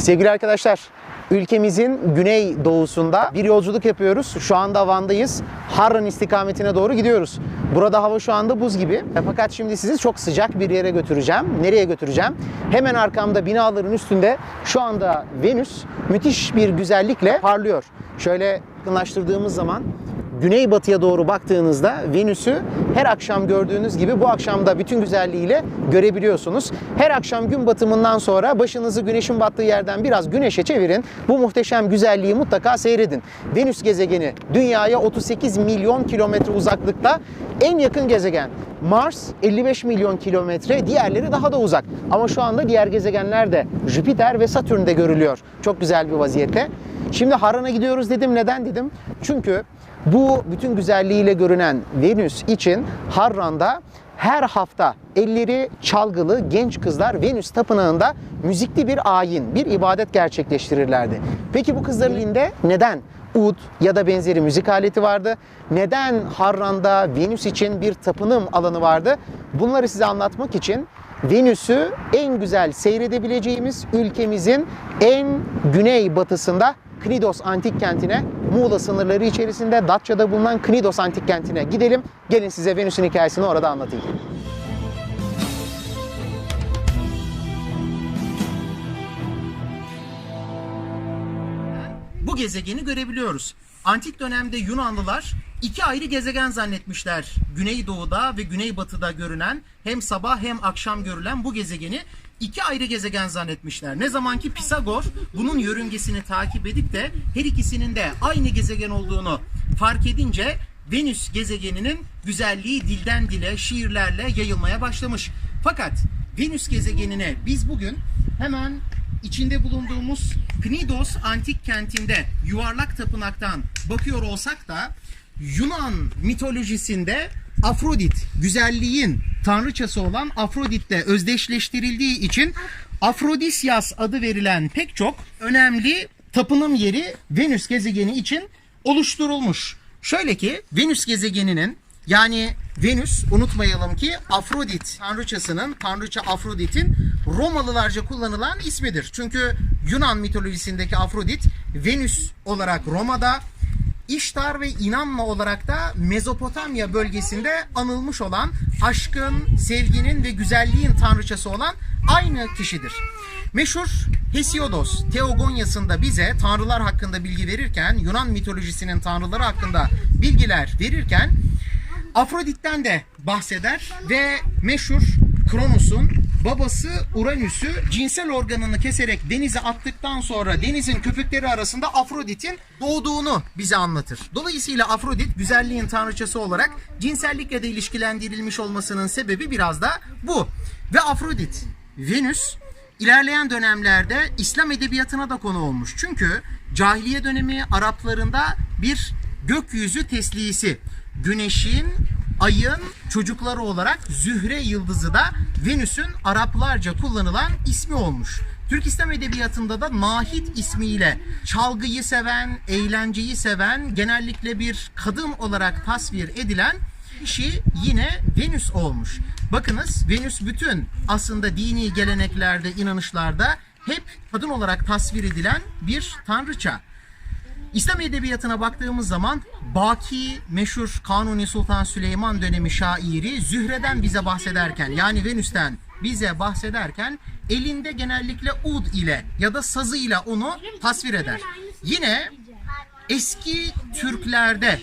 Sevgili arkadaşlar, ülkemizin güney doğusunda bir yolculuk yapıyoruz. Şu anda Van'dayız. Harran istikametine doğru gidiyoruz. Burada hava şu anda buz gibi. Fakat şimdi sizi çok sıcak bir yere götüreceğim. Nereye götüreceğim? Hemen arkamda binaların üstünde şu anda Venüs müthiş bir güzellikle parlıyor. Şöyle yakınlaştırdığımız zaman güneybatıya doğru baktığınızda Venüs'ü her akşam gördüğünüz gibi bu akşam da bütün güzelliğiyle görebiliyorsunuz. Her akşam gün batımından sonra başınızı güneşin battığı yerden biraz güneşe çevirin. Bu muhteşem güzelliği mutlaka seyredin. Venüs gezegeni dünyaya 38 milyon kilometre uzaklıkta en yakın gezegen. Mars 55 milyon kilometre, diğerleri daha da uzak. Ama şu anda diğer gezegenler de Jüpiter ve Satürn'de görülüyor. Çok güzel bir vaziyette. Şimdi Harran'a gidiyoruz dedim. Neden dedim? Çünkü bu bütün güzelliğiyle görünen Venüs için Harran'da her hafta elleri çalgılı genç kızlar Venüs tapınağında müzikli bir ayin, bir ibadet gerçekleştirirlerdi. Peki bu kızların elinde neden ud ya da benzeri müzik aleti vardı? Neden Harran'da Venüs için bir tapınım alanı vardı? Bunları size anlatmak için Venüs'ü en güzel seyredebileceğimiz ülkemizin en güney batısında Knidos antik kentine Muğla sınırları içerisinde Datça'da bulunan Knidos antik kentine gidelim. Gelin size Venüs'ün hikayesini orada anlatayım. Bu gezegeni görebiliyoruz. Antik dönemde Yunanlılar iki ayrı gezegen zannetmişler. Güneydoğuda ve güneybatıda görünen hem sabah hem akşam görülen bu gezegeni iki ayrı gezegen zannetmişler. Ne zaman ki Pisagor bunun yörüngesini takip edip de her ikisinin de aynı gezegen olduğunu fark edince Venüs gezegeninin güzelliği dilden dile, şiirlerle yayılmaya başlamış. Fakat Venüs gezegenine biz bugün hemen içinde bulunduğumuz Knidos antik kentinde yuvarlak tapınaktan bakıyor olsak da Yunan mitolojisinde Afrodit güzelliğin tanrıçası olan Afrodit'le özdeşleştirildiği için Afrodisyas adı verilen pek çok önemli tapınım yeri Venüs gezegeni için oluşturulmuş. Şöyle ki Venüs gezegeninin yani Venüs unutmayalım ki Afrodit tanrıçasının, tanrıça Afrodit'in Romalılarca kullanılan ismidir. Çünkü Yunan mitolojisindeki Afrodit Venüs olarak Roma'da, İştar ve İnanma olarak da Mezopotamya bölgesinde anılmış olan aşkın, sevginin ve güzelliğin tanrıçası olan aynı kişidir. Meşhur Hesiodos Teogonyası'nda bize tanrılar hakkında bilgi verirken, Yunan mitolojisinin tanrıları hakkında bilgiler verirken Afrodit'ten de bahseder ve meşhur Kronos'un babası Uranüs'ü cinsel organını keserek denize attıktan sonra denizin köpükleri arasında Afrodit'in doğduğunu bize anlatır. Dolayısıyla Afrodit güzelliğin tanrıçası olarak cinsellikle de ilişkilendirilmiş olmasının sebebi biraz da bu. Ve Afrodit, Venüs ilerleyen dönemlerde İslam edebiyatına da konu olmuş. Çünkü cahiliye dönemi Araplarında bir gökyüzü teslisi. Güneşin, ayın çocukları olarak Zühre yıldızı da Venüs'ün Araplarca kullanılan ismi olmuş. Türk İslam Edebiyatı'nda da Nahit ismiyle çalgıyı seven, eğlenceyi seven, genellikle bir kadın olarak tasvir edilen kişi yine Venüs olmuş. Bakınız Venüs bütün aslında dini geleneklerde, inanışlarda hep kadın olarak tasvir edilen bir tanrıça. İslam edebiyatına baktığımız zaman Baki meşhur Kanuni Sultan Süleyman dönemi şairi Zühre'den bize bahsederken yani Venüs'ten bize bahsederken elinde genellikle ud ile ya da sazı ile onu tasvir eder. Yine eski Türklerde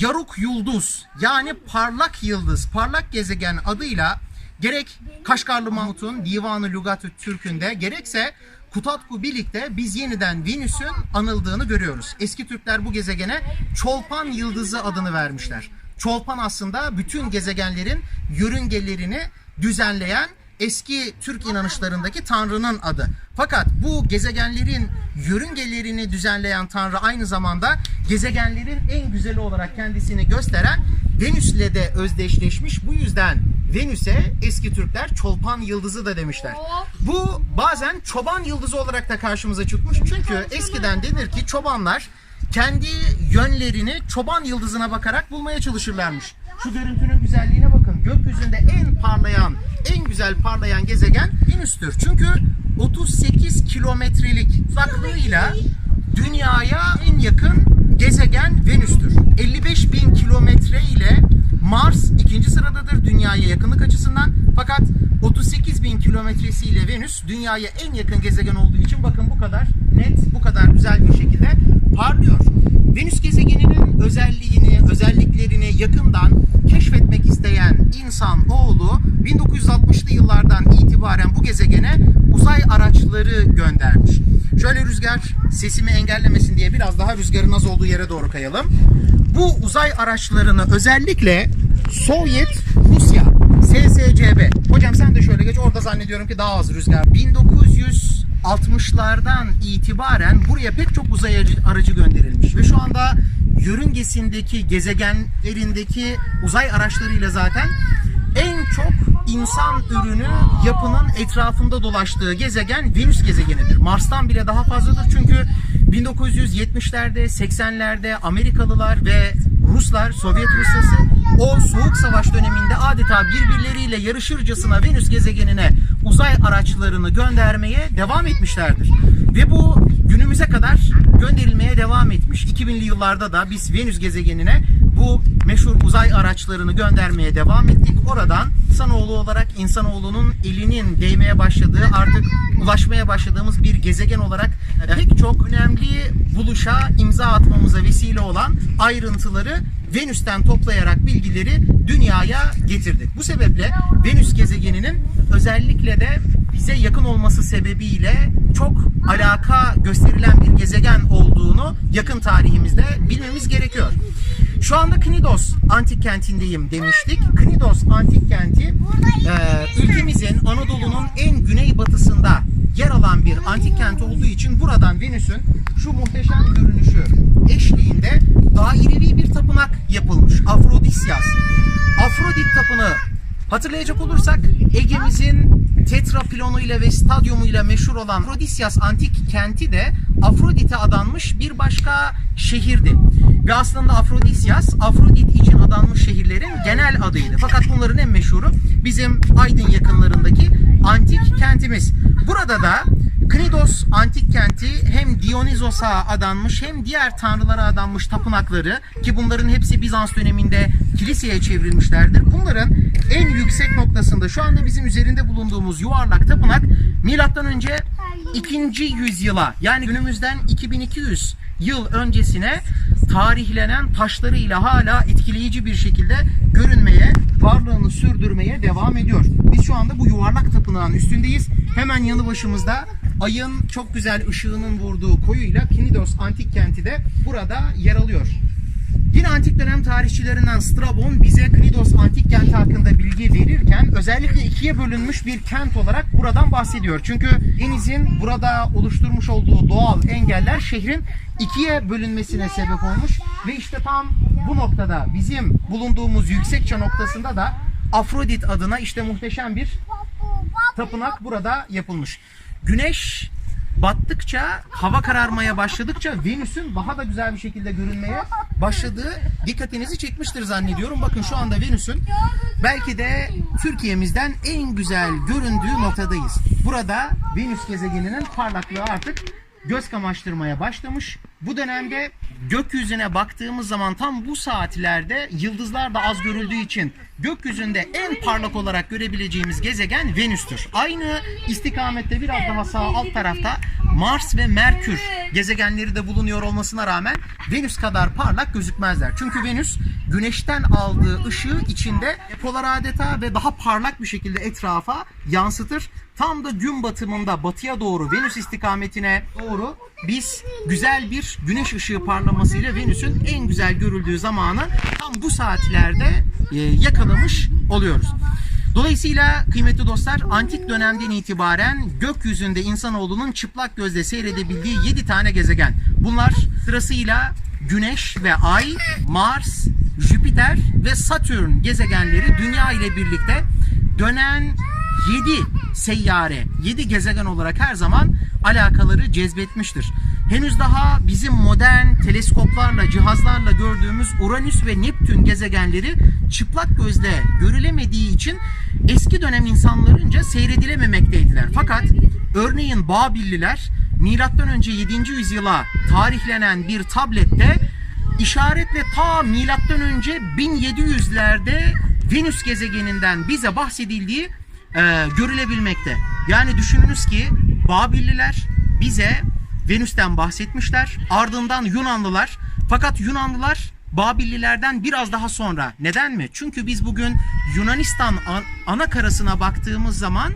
Yaruk Yıldız yani parlak yıldız, parlak gezegen adıyla gerek Kaşgarlı Mahmut'un Divanı Lugatü Türk'ünde gerekse Kutatku birlikte biz yeniden Venüs'ün anıldığını görüyoruz. Eski Türkler bu gezegene Çolpan Yıldızı adını vermişler. Çolpan aslında bütün gezegenlerin yörüngelerini düzenleyen eski Türk inanışlarındaki Tanrı'nın adı. Fakat bu gezegenlerin yörüngelerini düzenleyen Tanrı aynı zamanda gezegenlerin en güzeli olarak kendisini gösteren Venüs'le de özdeşleşmiş. Bu yüzden Venüs'e eski Türkler çolpan yıldızı da demişler. Bu bazen çoban yıldızı olarak da karşımıza çıkmış. Çünkü eskiden denir ki çobanlar kendi yönlerini çoban yıldızına bakarak bulmaya çalışırlarmış. Şu görüntünün güzelliğine bakın. Gökyüzünde en parlayan, en güzel parlayan gezegen Venüs'tür. Çünkü 38 kilometrelik uzaklığıyla dünyaya en yakın gezegen Venüs'tür. 55 bin kilometre ile Mars ikinci sıradadır dünyaya yakınlık açısından. Fakat 38 bin kilometresi ile Venüs dünyaya en yakın gezegen olduğu için bakın bu kadar net, bu kadar güzel bir şekilde parlıyor. Venüs gezegeninin özelliğini, özelliklerini yakından keşfetmek isteyen insan oğlu 1960'lı yıllardan itibaren bu gezegene uzay araçları göndermiş. Şöyle rüzgar sesimi engellemesin diye biraz daha rüzgarın az olduğu yere doğru kayalım. Bu uzay araçlarını özellikle Sovyet Rusya SSCB. Hocam sen de şöyle geç orada zannediyorum ki daha az rüzgar. 1960'lardan itibaren buraya pek çok uzay aracı gönderilmiş ve şu anda yörüngesindeki gezegenlerindeki uzay araçlarıyla zaten en çok insan ürünü yapının etrafında dolaştığı gezegen Venüs gezegenidir. Mars'tan bile daha fazladır çünkü 1970'lerde, 80'lerde Amerikalılar ve Ruslar, Sovyet Rusyası o soğuk savaş döneminde adeta birbirleriyle yarışırcasına Venüs gezegenine uzay araçlarını göndermeye devam etmişlerdir. Ve bu günümüze kadar gönderilmeye devam etmiş. 2000'li yıllarda da biz Venüs gezegenine bu meşhur uzay araçlarını göndermeye devam ettik. Oradan insanoğlu olarak insanoğlunun elinin değmeye başladığı artık ulaşmaya başladığımız bir gezegen olarak pek çok önemli buluşa imza atmamıza vesile olan ayrıntıları Venüs'ten toplayarak bilgileri dünyaya getirdik. Bu sebeple Venüs gezegeninin özellikle de bize yakın olması sebebiyle çok alaka gösterilen bir gezegen olduğunu yakın tarihimizde bilmemiz gerekiyor. Şu anda Knidos antik kentindeyim demiştik. Knidos antik kenti e, ülkemizin alan bir antik kent olduğu için buradan Venüs'ün şu muhteşem görünüşü eşliğinde dairevi bir tapınak yapılmış. Afrodisyas. Afrodit tapınağı Hatırlayacak olursak Ege'mizin tetrapilonuyla ve stadyumuyla meşhur olan Afrodisyas antik kenti de Afrodit'e adanmış bir başka şehirdi. Ve aslında Afrodisyas, Afrodit için adanmış şehirlerin genel adıydı. Fakat bunların en meşhuru bizim Aydın yakınlarındaki antik kentimiz. Burada da Knidos antik kenti hem Dionysos'a adanmış hem diğer tanrılara adanmış tapınakları ki bunların hepsi Bizans döneminde kiliseye çevrilmişlerdir. Bunların en yüksek noktasında şu anda bizim üzerinde bulunduğumuz yuvarlak tapınak milattan önce 2. yüzyıla yani günümüzden 2200 yıl öncesine tarihlenen taşlarıyla hala etkileyici bir şekilde görünmeye, varlığını sürdürmeye devam ediyor. Biz şu anda bu yuvarlak tapınağın üstündeyiz. Hemen yanı başımızda ayın çok güzel ışığının vurduğu koyuyla Knidos antik kenti de burada yer alıyor. Yine antik dönem tarihçilerinden Strabon bize Knidos antik kenti hakkında bilgi verirken özellikle ikiye bölünmüş bir kent olarak buradan bahsediyor. Çünkü denizin burada oluşturmuş olduğu doğal engeller şehrin ikiye bölünmesine sebep olmuş ve işte tam bu noktada bizim bulunduğumuz yüksekçe noktasında da Afrodit adına işte muhteşem bir tapınak burada yapılmış. Güneş battıkça, hava kararmaya başladıkça Venüs'ün daha da güzel bir şekilde görünmeye başladığı dikkatinizi çekmiştir zannediyorum. Bakın şu anda Venüs'ün belki de Türkiye'mizden en güzel göründüğü noktadayız. Burada Venüs gezegeninin parlaklığı artık göz kamaştırmaya başlamış. Bu dönemde gökyüzüne baktığımız zaman tam bu saatlerde yıldızlar da az görüldüğü için gökyüzünde en parlak olarak görebileceğimiz gezegen Venüs'tür. Aynı istikamette biraz daha sağ alt tarafta Mars ve Merkür gezegenleri de bulunuyor olmasına rağmen Venüs kadar parlak gözükmezler. Çünkü Venüs güneşten aldığı ışığı içinde depolar adeta ve daha parlak bir şekilde etrafa yansıtır. Tam da gün batımında batıya doğru Venüs istikametine doğru biz güzel bir güneş ışığı parlamasıyla Venüs'ün en güzel görüldüğü zamanı tam bu saatlerde e, yakalamış oluyoruz. Dolayısıyla kıymetli dostlar antik dönemden itibaren gökyüzünde insanoğlunun çıplak gözle seyredebildiği 7 tane gezegen. Bunlar sırasıyla Güneş ve Ay, Mars, Jüpiter ve Satürn gezegenleri Dünya ile birlikte dönen 7 seyyare, 7 gezegen olarak her zaman alakaları cezbetmiştir. Henüz daha bizim modern teleskoplarla, cihazlarla gördüğümüz Uranüs ve Neptün gezegenleri çıplak gözle görülemediği için eski dönem insanlarınca seyredilememekteydiler. Fakat örneğin Babilliler milattan önce 7. yüzyıla tarihlenen bir tablette işaretle ta milattan önce 1700'lerde Venüs gezegeninden bize bahsedildiği e, görülebilmekte. Yani düşününüz ki Babilliler bize Venüs'ten bahsetmişler. Ardından Yunanlılar. Fakat Yunanlılar Babillilerden biraz daha sonra. Neden mi? Çünkü biz bugün Yunanistan an- ana karasına baktığımız zaman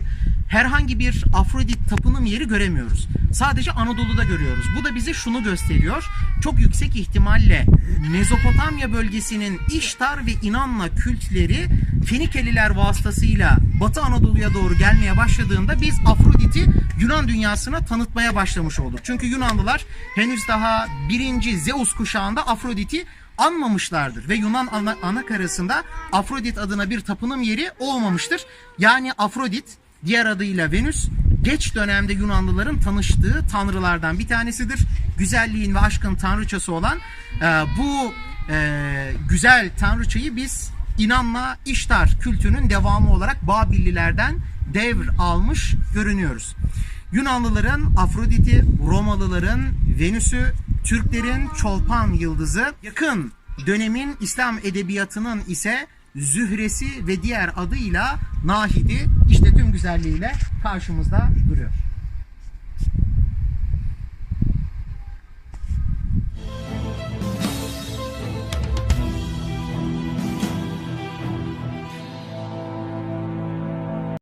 herhangi bir Afrodit tapınım yeri göremiyoruz. Sadece Anadolu'da görüyoruz. Bu da bize şunu gösteriyor. Çok yüksek ihtimalle Mezopotamya bölgesinin İştar ve İnanna kültleri Fenikeliler vasıtasıyla Batı Anadolu'ya doğru gelmeye başladığında biz Afrodit'i Yunan dünyasına tanıtmaya başlamış olduk. Çünkü Yunanlılar henüz daha birinci Zeus kuşağında Afrodit'i anmamışlardır ve Yunan ana, ana karasında Afrodit adına bir tapınım yeri olmamıştır. Yani Afrodit diğer adıyla Venüs geç dönemde Yunanlıların tanıştığı tanrılardan bir tanesidir. Güzelliğin ve aşkın tanrıçası olan e, bu e, güzel tanrıçayı biz İnanla İştar kültünün devamı olarak Babillilerden devr almış görünüyoruz. Yunanlıların Afrodit'i, Romalıların Venüs'ü, Türklerin Çolpan Yıldızı, yakın dönemin İslam edebiyatının ise Zühresi ve diğer adıyla Nahidi işte tüm güzelliğiyle karşımızda duruyor.